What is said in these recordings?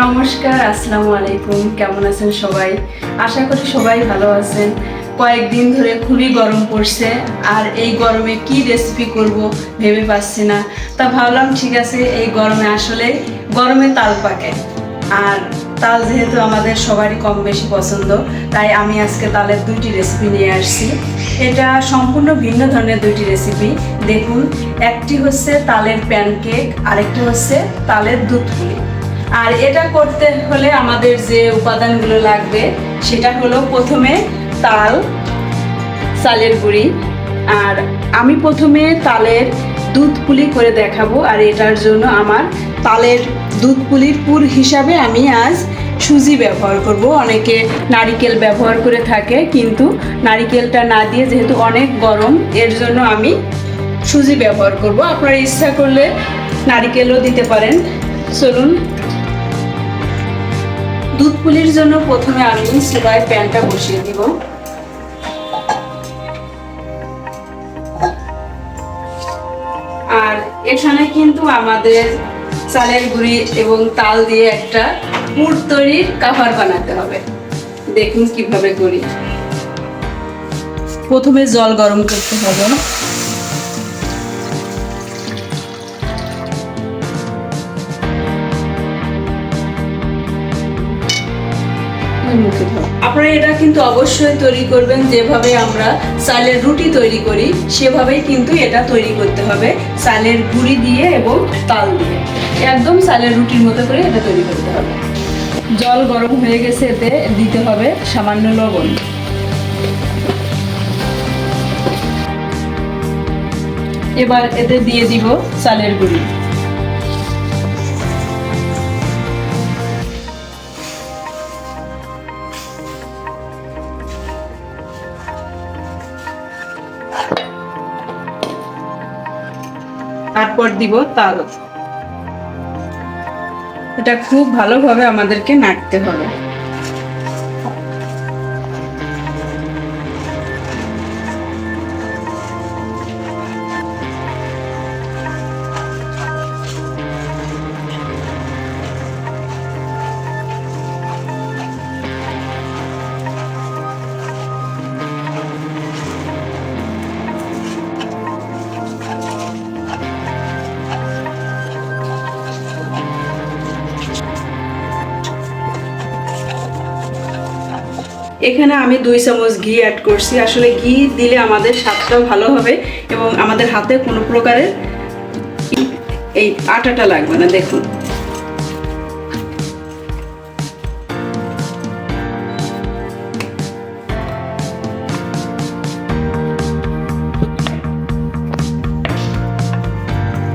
নমস্কার, আসসালামু আলাইকুম। কেমন আছেন সবাই? আশা করি সবাই ভালো আছেন। কয়েকদিন ধরে খুবই গরম পড়ছে। আর এই গরমে কি রেসিপি করব ভেবে পাচ্ছি না। তা ভাবলাম, ঠিক আছে, এই গরমে আসলে গরমে তাল পাকে। আর তাল যেহেতু আমাদের সবারই কম বেশি পছন্দ, তাই আমি আজকে তালের দুইটি রেসিপি নিয়ে আসছি। এটা সম্পূর্ণ ভিন্ন ধরনের দুইটি রেসিপি দেখুন, একটি হচ্ছে তালের প্যানকেক আরেকটি হচ্ছে তালের দুধ পুলি। আর এটা করতে হলে আমাদের যে উপাদানগুলো লাগবে, সেটা হলো প্রথমে তাল, চালের গুঁড়ি। আর আমি প্রথমে তালের দুধ পুলি করে দেখাবো, আর এটার জন্য আমার তালের দুধ পুলির পুর হিসাবে আমি আজ সুজি ব্যবহার করব। অনেকে নারিকেল ব্যবহার করে থাকে, কিন্তু নারিকেলটা না দিয়ে যেহেতু অনেক গরম, এর জন্য আমি সুজি ব্যবহার করব। আপনারা ইচ্ছা করলে নারিকেলও দিতে পারেন। চলুন দুধ পুলির জন্য প্রথমে আমি সেলাই প্যানটা বসিয়ে দিব। আর এখানে কিন্তু আমাদের চালের গুঁড়ি এবং তাল দিয়ে একটা পুর তৈরির কাভার বানাতে হবে। দেখুন কীভাবে করি। প্রথমে জল গরম করতে হবে। আপনারা এটা কিন্তু অবশ্যই তৈরি করবেন, যেভাবে আমরা চালের রুটি তৈরি করি, সেভাবেই কিন্তু এটা তৈরি করতে হবে, চালের গুঁড়ি দিয়ে এবং তাল দিয়ে। একদম চালের রুটির মতো করে এটা তৈরি করতে হবে। জল গরম হয়ে গেছে, এতে দিতে হবে সামান্য লবণ। এবার এতে দিয়ে দিব চালের গুঁড়ি। তারপর দিব তাল এটা খুব ভালোভাবে আমাদেরকে নাড়তে হবে। এখানে আমি দুই চামচ ঘি অ্যাড করছি। আসলে ঘি দিলে আমাদের স্বাদটাও ভালো হবে এবং আমাদের হাতে কোনো প্রকারের এই আটাটা লাগবে না, দেখুন।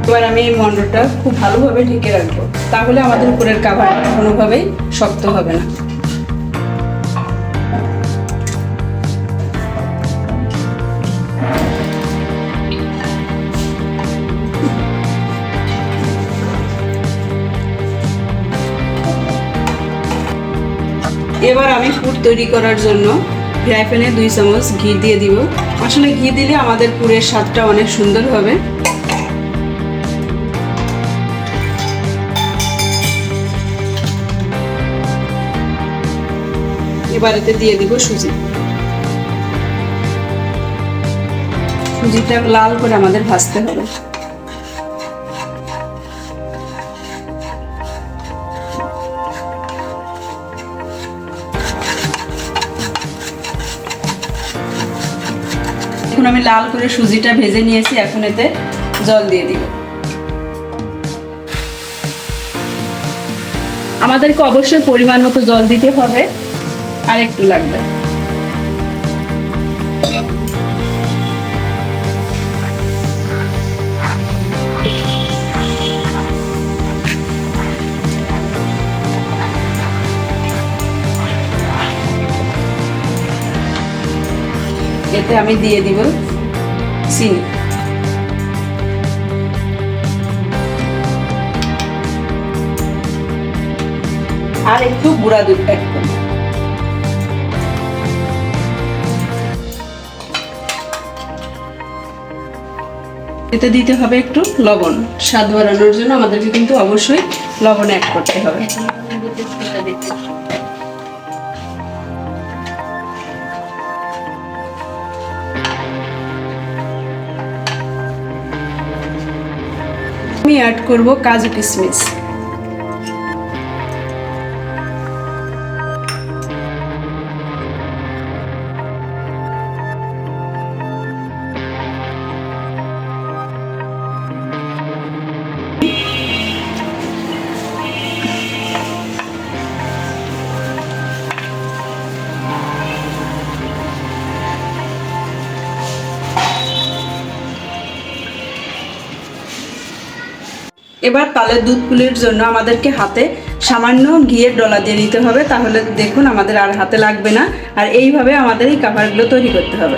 এবার আমি এই মন্ডটা খুব ভালোভাবে ঢেকে রাখব। তাহলে আমাদের উপরের কাভার কোনোভাবেই শক্ত হবে না। এবার আমি পুর তৈরি করার জন্য ফ্রাই প্যানে দুই চামচ ঘি দিয়ে দিব। আসলে ঘি দিলে আমাদের পুরের স্বাদটা অনেক সুন্দর হবে। এবার এতে দিয়ে দিব সুজি। সুজিটা লাল করে আমাদের ভাজতে হবে। আমি লাল করে সুজিটা ভেজে নিয়েছি, এখন এতে জল দিয়ে দিব। আমাদেরকে অবশ্যই পরিমাণ মতো জল দিতে হবে, আর একটু লাগবে। এতে আমি দিয়ে দিব চিনি। আর একটু গুঁড়া দুধ অ্যাড করব এতে দিতে হবে একটু লবণ। স্বাদ বাড়ানোর জন্য আমাদেরকে কিন্তু অবশ্যই লবণ অ্যাড করতে হবে। অ্যাড করব কাজু কিশমিশ এবার তালের দুধ পুলির জন্য আমাদেরকে হাতে সামান্য ঘিয়ের ডলা দিয়ে নিতে হবে, তাহলে দেখুন আমাদের আর হাতে লাগবে না। আর এইভাবে আমাদের এই কাভারগুলো তৈরি করতে হবে।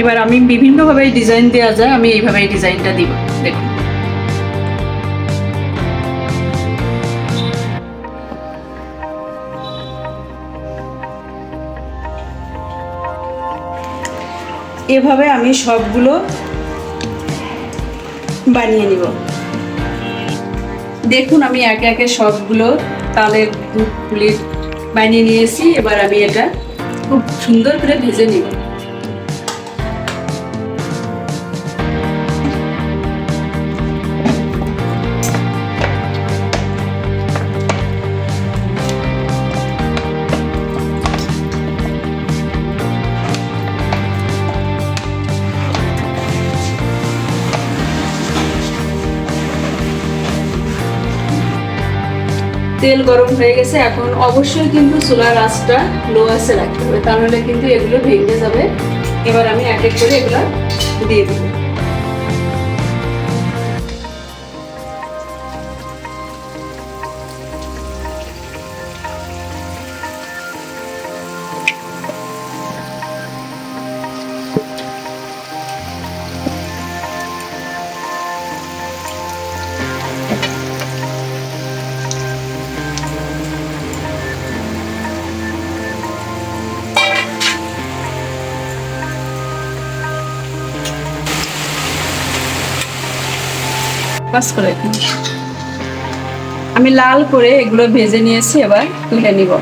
এবার আমি বিভিন্নভাবে ডিজাইন দেওয়া যায়, আমি এইভাবে এই ডিজাইনটা দিব। দেখুন। এভাবে আমি সবগুলো বানিয়ে নিব। দেখুন, আমি একে একে সবগুলো তালের দুধ বানিয়ে নিয়েছি। এবার আমি এটা খুব সুন্দর করে ভেজে নিব। তেল গরম হয়ে গেছে, এখন অবশ্যই কিন্তু চুলার আঁচটা লো আসে রাখতে হবে, তাহলে কিন্তু এগুলো ভেঙে যাবে। এবার আমি এক এক করে এগুলো দিয়ে দেবো। বাস করে। আমি লাল করে এগুলো ভেজে নিয়েছি এবার তুলে নিব।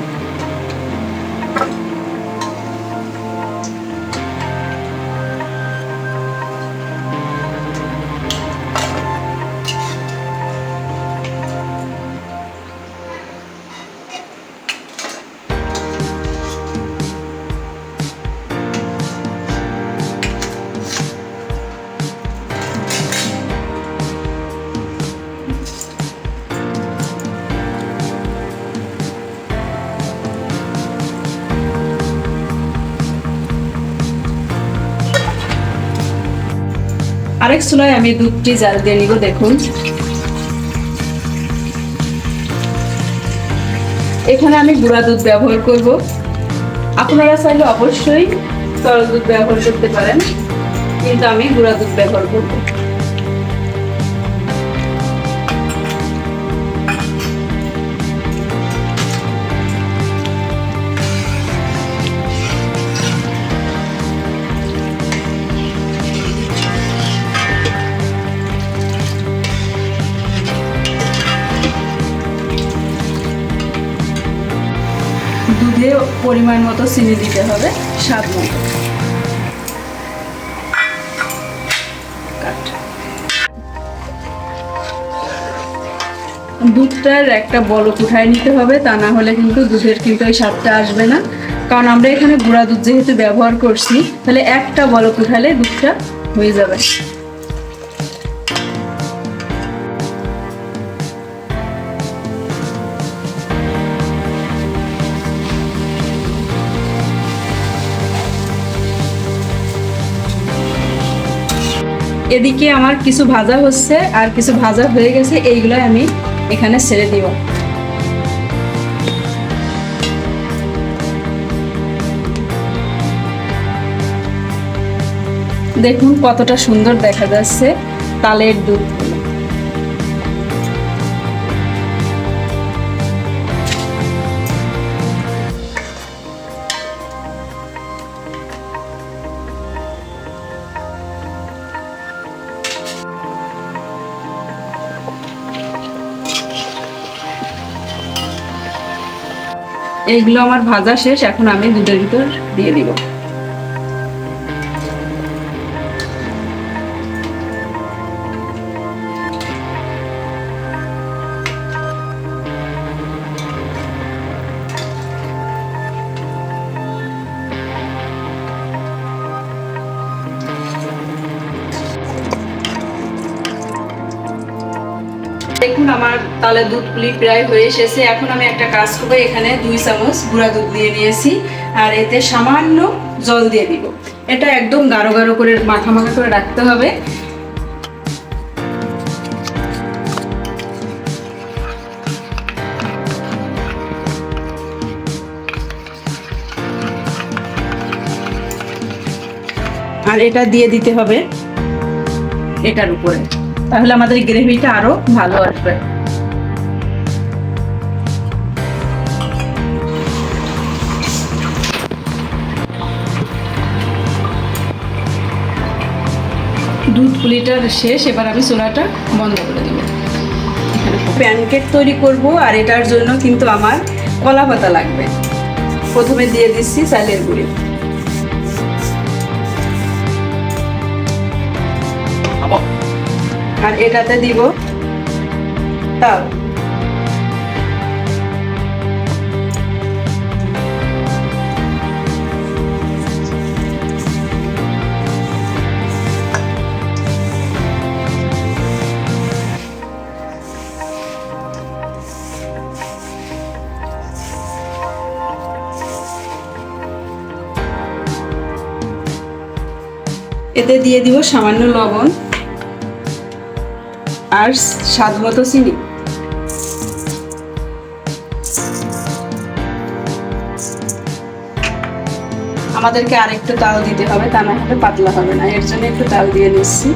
আরেক সময় আমি দুধটি জাল দিয়ে নিব, দেখুন। এখানে আমি গুঁড়া দুধ ব্যবহার করব। আপনারা চাইলে অবশ্যই তরল দুধ ব্যবহার করতে পারেন, কিন্তু আমি গুঁড়া দুধ ব্যবহার করব। দুধে পরিমাণ মতো চিনি দিতে হবে, স্বাদ মতো। দুধটার একটা বলক উঠায় নিতে হবে, তা না হলে কিন্তু দুধের কিন্তু ওই স্বাদটা আসবে না। কারণ আমরা এখানে গুঁড়া দুধ যেহেতু ব্যবহার করছি, তাহলে একটা বলক উঠালে দুধটা হয়ে যাবে। এদিকে আমার কিছু ভাজা হচ্ছে আর কিছু ভাজা হয়ে গেছে এইগুলো আমি এখানে ছেড়ে দিব। দেখুন কতটা সুন্দর দেখা যাচ্ছে তালের দুধ এইগুলো আমার ভাজা শেষ এখন আমি দুধের ভিতর দিয়ে দিব। দেখুন, আমার তালে দুধ পুলি প্রায় হয়ে এসেছে। এখন আমি একটা কাজ করব, এখানে দুই চামচ গুঁড়া দুধ দিয়ে নিয়েছি, আর এতে সামান্য জল দিয়ে দিব। এটা একদম গাঢ় গাঢ় করে, মাখা মাখা করে রাখতে হবে। আর এটা দিয়ে দিতে হবে এটার উপরে। তাহলে আমাদের গ্রেভিটা আরও ভালো আসবে। দুধ পুলিটার শেষ, এবার আমি চুলাটা বন্ধ করে দেবো। প্যানকেক তৈরি করব, আর এটার জন্য কিন্তু আমার কলা পাতা লাগবে। প্রথমে দিয়ে দিচ্ছি চালের গুঁড়ি। আর এটাতে দিব তাল। এতে দিয়ে দিব সামান্য লবণ। আর স্বাদ মতো চিনি। আমাদেরকে আরেকটু তাল দিতে হবে, তা না হলে পাতলা হবে না। এর জন্য একটু তাল দিয়ে নিচ্ছি।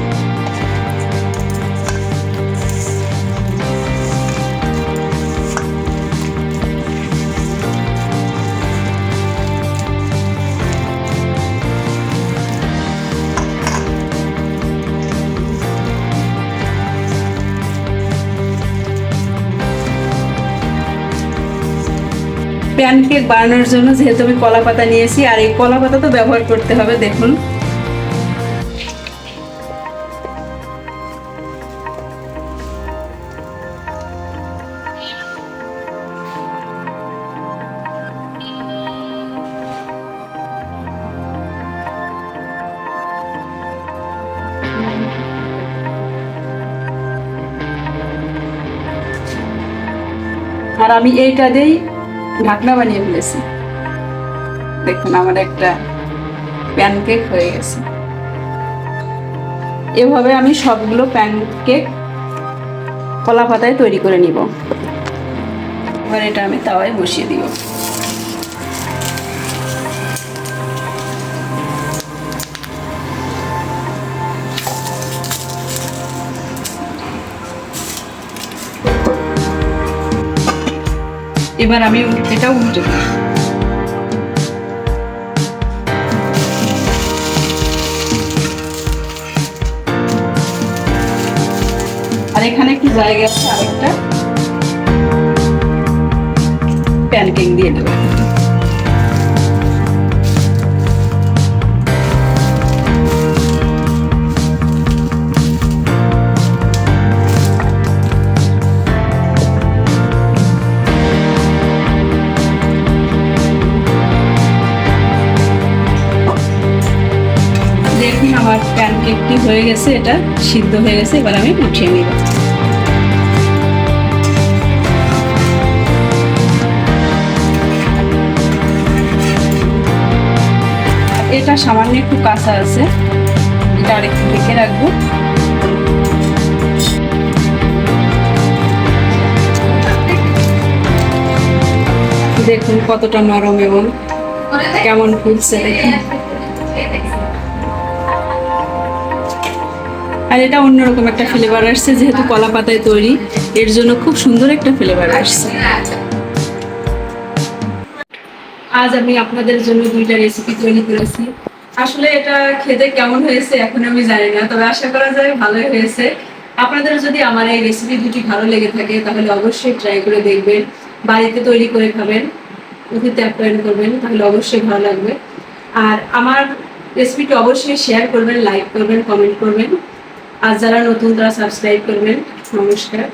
প্যানকেক বানানোর জন্য যেহেতু আমি কলা পাতা নিয়েছি, আর এই কলা পাতা তো ব্যবহার করতে হবে, দেখুন। আর আমি এইটা দিয়েই ঢাকনা বানিয়ে ফেলেছি। দেখুন, আমার একটা প্যানকেক হয়ে গেছে। এভাবে আমি সবগুলো প্যানকেক কলা পাতায় তৈরি করে নিব। এবার এটা আমি তাওয়ায় বসিয়ে দিব। এবার আমি এটা উল্টে দিই আর এখানে একটু জায়গা আছে আরেকটা। প্যানকেক দিয়ে দেবো। হয়ে গেছে, এটা সিদ্ধ হয়ে গেছে, এবার আমি উঠিয়ে নিব। এটা সামান্য একটু কাঁচা আছে, এটা আরেকটু দেখে রাখব। দেখুন কতটা নরম এবং কেমন ফুলছে। দেখুন আর এটা অন্যরকম একটা ফ্লেভার আসছে, যেহেতু কলা পাতায় তৈরি, এর জন্য খুব সুন্দর একটা ফ্লেভার আসছে। আজ আমি আপনাদের জন্য দুইটা রেসিপি তৈরি করেছি। আসলে এটা খেতে কেমন হয়েছে এখন আমি জানি না, তবে আশা করা যায় ভালোই হয়েছে। আপনাদের যদি আমার এই রেসিপি দুটি ভালো লেগে থাকে, তাহলে অবশ্যই ট্রাই করে দেখবেন, বাড়িতে তৈরি করে খাবেন অতিথি আপ্যায়ন করবেন, তাহলে অবশ্যই ভালো লাগবে। আর আমার রেসিপিটি অবশ্যই শেয়ার করবেন লাইক করবেন কমেন্ট করবেন। আর যারা নতুন তারা সাবস্ক্রাইব করবেন নমস্কার।